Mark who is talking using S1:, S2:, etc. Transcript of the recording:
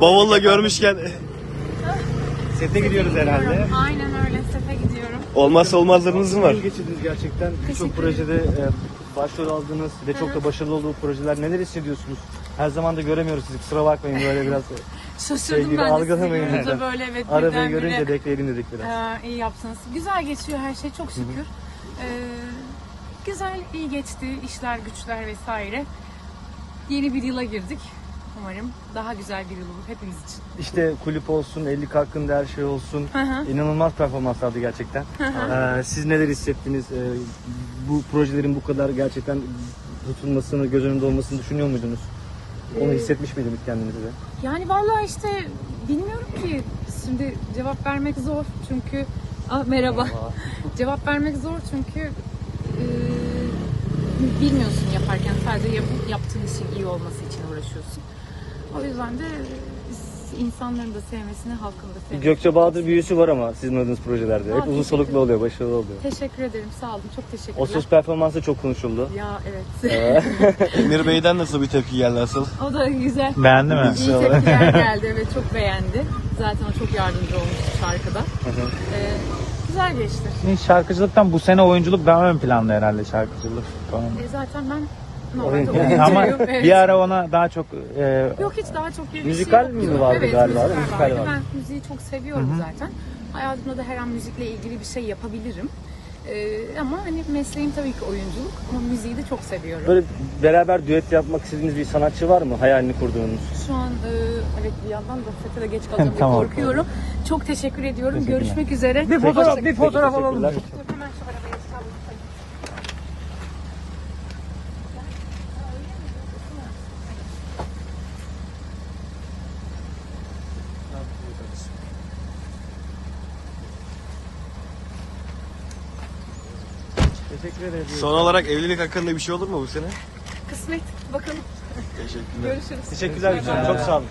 S1: Bavulla görmüşken
S2: Sete gidiyoruz herhalde.
S3: Aynen öyle. Sete gidiyorum.
S1: olmazsa olmazlarınız mı var?
S2: İyi geçirdiniz gerçekten. Birçok projede e, başrol aldınız ve çok da başarılı olduğu projeler. Neler hissediyorsunuz? Her zaman da göremiyoruz sizi. Kusura bakmayın böyle biraz
S3: Şaşırdım
S2: Şey gibi
S3: ben de
S2: algılamayın
S3: sizin
S2: yani.
S3: böyle evet
S2: arabayı
S3: birdenbire,
S2: görünce bekleyelim dedik biraz.
S3: Ee, iyi yaptınız. Güzel geçiyor her şey çok şükür. Ee, güzel, iyi geçti işler, güçler vesaire. Yeni bir yıla girdik. Umarım daha güzel bir yıl olur hepimiz için.
S2: İşte kulüp olsun, 50 hakkında her şey olsun.
S3: Hı hı.
S2: İnanılmaz performanslardı gerçekten. Ee, siz neler hissettiniz? Ee, bu projelerin bu kadar gerçekten tutulmasını, göz önünde olmasını düşünüyor muydunuz? Onu
S3: Ee,
S2: hissetmiş miydiniz kendinize de?
S3: Yani vallahi işte bilmiyorum ki şimdi cevap vermek zor çünkü Aa, merhaba. cevap vermek zor çünkü e, bilmiyorsun yaparken sadece yap, yaptığın işin iyi olması için uğraşıyorsun. O yüzden de insanların da sevmesini, halkın da sevmesini.
S2: Gökçe Bahadır büyüsü var ama sizin adınız projelerde.
S3: Aa,
S2: Hep uzun soluklu oluyor, başarılı oluyor.
S3: Teşekkür ederim. Sağ olun. Çok teşekkürler.
S2: O söz performansı çok konuşuldu.
S3: Ya evet.
S1: Emir Bey'den nasıl bir tepki geldi asıl?
S3: o da güzel.
S4: Beğendi mi?
S3: İyi tepkiler geldi. Evet çok beğendi. Zaten o çok yardımcı olmuştu şarkıda. Ee, güzel geçti.
S4: Şimdi şarkıcılıktan bu sene oyunculuk daha ön planda herhalde şarkıcılık. Tamam.
S3: E, zaten ben normalde.
S4: Ama
S3: Evet.
S4: bir ara ona daha çok e,
S3: Yok hiç daha çok bir
S2: Müzikal
S3: şey
S2: mi
S3: yoktu.
S2: vardı
S3: evet,
S2: galiba,
S3: Müzikal,
S2: müzikal
S3: vardı.
S2: vardı.
S3: Ben müziği çok seviyorum zaten. Hayatımda da her an müzikle ilgili bir şey yapabilirim. Ee, ama hani mesleğim tabii ki oyunculuk ama müziği de çok seviyorum.
S2: Böyle beraber düet yapmak istediğiniz bir sanatçı var mı? Hayalini kurduğunuz.
S3: Şu an e, evet bir yandan da sete de geç kalacağım diye
S4: Tamam.
S3: korkuyorum. Çok teşekkür ediyorum. Görüşmek üzere.
S4: bir fotoğraf bir fotoğraf alalım.
S2: Teşekkür ederiz.
S1: Son olarak evlilik hakkında bir şey olur mu bu sene?
S3: Kısmet. Bakalım.
S1: Teşekkürler.
S3: Görüşürüz.
S2: Teşekkürler. Çok sağ olun.